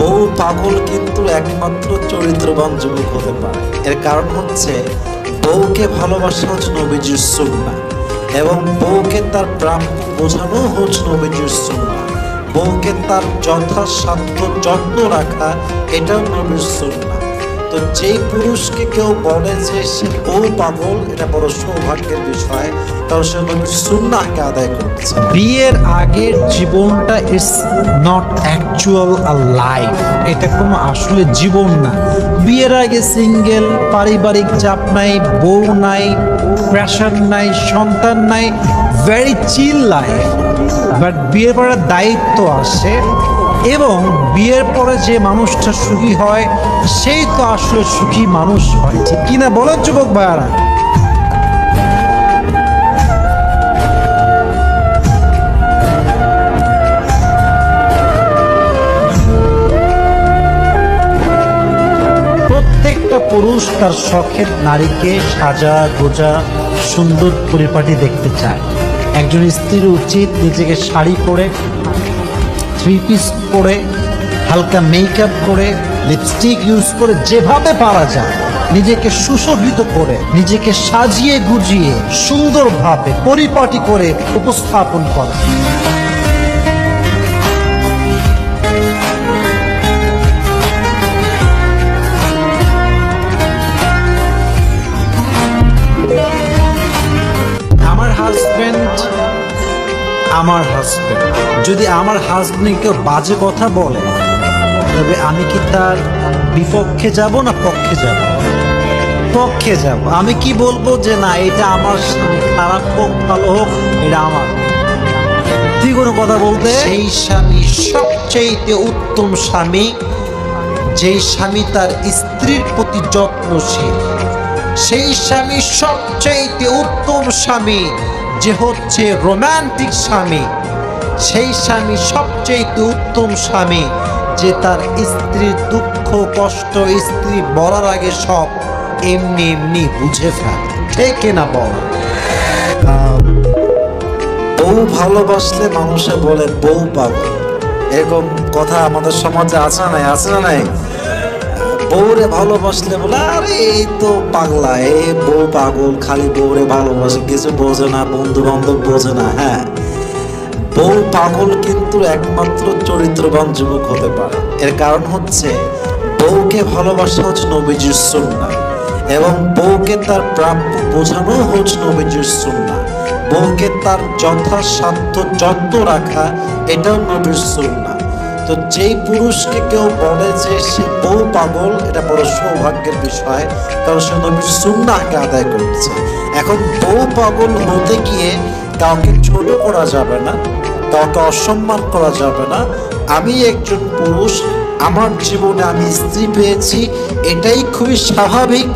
বউ পাগল কিন্তু একমাত্র চরিত্রবান যুবক হতে পারে। এর কারণ হচ্ছে বউকে ভালোবাসা হচ্ছে নবীজির সুন্না এবং বউকে তার প্রাপ্য বোঝানো হচ্ছে নবীজির সুন্না বউকে তার যথাসাধ্য যত্ন রাখা, এটাও নবীর সুন্না তো যেই পুরুষকে কেউ বলে যে সে বউ পাগল, এটা বড় সৌভাগ্যের বিষয়। কারণ সে নবীর সুন্নাকে আদায় করছে বিয়ের আগের জীবনটা is not actual a life এটা কোনো আসলে জীবন না। বিয়ের আগে সিঙ্গেল পারিবারিক চাপ নাই, বউ নাই প্রেশার নাই, সন্তান নাই ভেরি চিল লাইফ বাট বিয়ের পরে দায়িত্ব আসে। এবং বিয়ের পরে যে মানুষটা সুখী হয়, সেই তো আসলে সুখী মানুষ হয়। ঠিক কিনা বলো, যুবক ভাইয়ারা? প্রত্যেকটা পুরুষ তার শখের নারীকে সাজা, গোজা, সুন্দর পরিপাটি দেখতে চায়। একজন স্ত্রীর উচিত নিজেকে শাড়ি পরে থ্রি পিস করে, হালকা মেকআপ করে, লিপস্টিক ইউজ করে, যেভাবে পারা যায়, নিজেকে সুশোভিত করে, নিজেকে সাজিয়ে গুজিয়ে সুন্দরভাবে, পরিপাটি করে উপস্থাপন করা। আমার হাজবেন্ড যদি আমার হাজবেন্ড কেউ বাজে কথা বলে, তবে আমি কি তার বিপক্ষে যাব না পক্ষে যাব? পক্ষে যাব। আমি কি বলব যে না, এটা আমার খারাপ হোক, ভালো হোক, এটা আমার। তুই কোনো কথা বলতে? সেই স্বামী সবচেয়ে উত্তম স্বামী, যেই স্বামী তার স্ত্রীর প্রতি যত্নশীল। সেই স্বামী সবচেয়ে উত্তম স্বামী, যে হচ্ছে রোমান্টিক স্বামী। সেই স্বামী সবচেয়ে উত্তম স্বামী, যে তার স্ত্রীর দুঃখ, কষ্ট, স্ত্রী বলার আগে সব এমনি এমনি বুঝে ফেলে। ঠিক না, বল? বউ ভালোবাসলে মানুষে বলে বউ পাগল। এরকম কথা আমাদের সমাজে আছে না নাই? আছে না নাই? বউরে ভালোবাসলে বলে, আরে, এই তো পাগলা, এ বউ পাগল, খালি বউরে ভালোবাসে, কিছু বোঝে না বন্ধু বান্ধব বোঝে না হ্যাঁ? বউ পাগল কিন্তু একমাত্র চরিত্রবান যুবক হতে পারে। এর কারণ হচ্ছে, বউকে ভালোবাসা হচ্ছে নবীজির সুন্না এবং বউকে তার প্রাপ্য বোঝানো হচ্ছে নবীজির সুন্না বউকে তার যথাসাধ্য যত্ন রাখা, এটাও নবীর সুন্না তো যেই পুরুষকে কেউ বলে যে সে বউ পাগল, এটা বড় সৌভাগ্যের বিষয়, কারণ সে নবীর সুন্নাকে আদায় করছে। এখন বউ পাগল হতে গিয়ে কাউকে ছোট করা যাবে না, কাউকে অসম্মান করা যাবে না। আমি একজন পুরুষ, আমার জীবনে আমি স্ত্রী পেয়েছি, এটাই খুবই স্বাভাবিক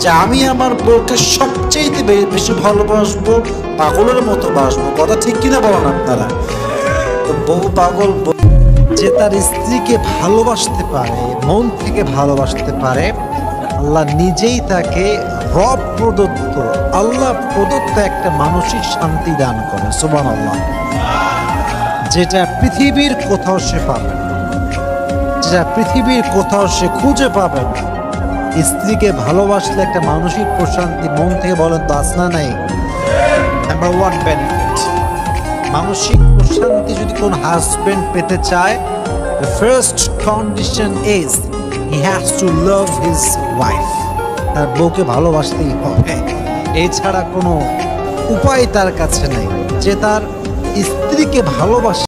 যে আমি আমার বউকে সবচেয়ে বেশি ভালোবাসবো, পাগলের মতো বাসবো। কথা ঠিক কিনা বলেন আপনারা? তো বউ পাগল যে তার স্ত্রীকে ভালোবাসতে পারে, মন থেকে ভালোবাসতে পারে, আল্লাহ নিজেই তাকে রব প্রদত্ত, আল্লাহ প্রদত্ত একটা মানসিক শান্তি দান করে সুবান আল্লাহ যেটা পৃথিবীর কোথাও সে পাবে যেটা পৃথিবীর কোথাও সে খুঁজে পাবে স্ত্রীকে ভালোবাসলে একটা মানসিক প্রশান্তি, মন থেকে বলেন তো আসনা নাই? নাম্বার ওয়ান বেনিফিট মানসিক প্রশান্তি যদি কোন হাজবেন্ড পেতে চায় the first condition is he has to love his wife তার বউকে ভালোবাসতেই হবে। এছাড়া কোনো উপায় তার কাছে নেই। যে তার স্ত্রীকে ভালোবাসে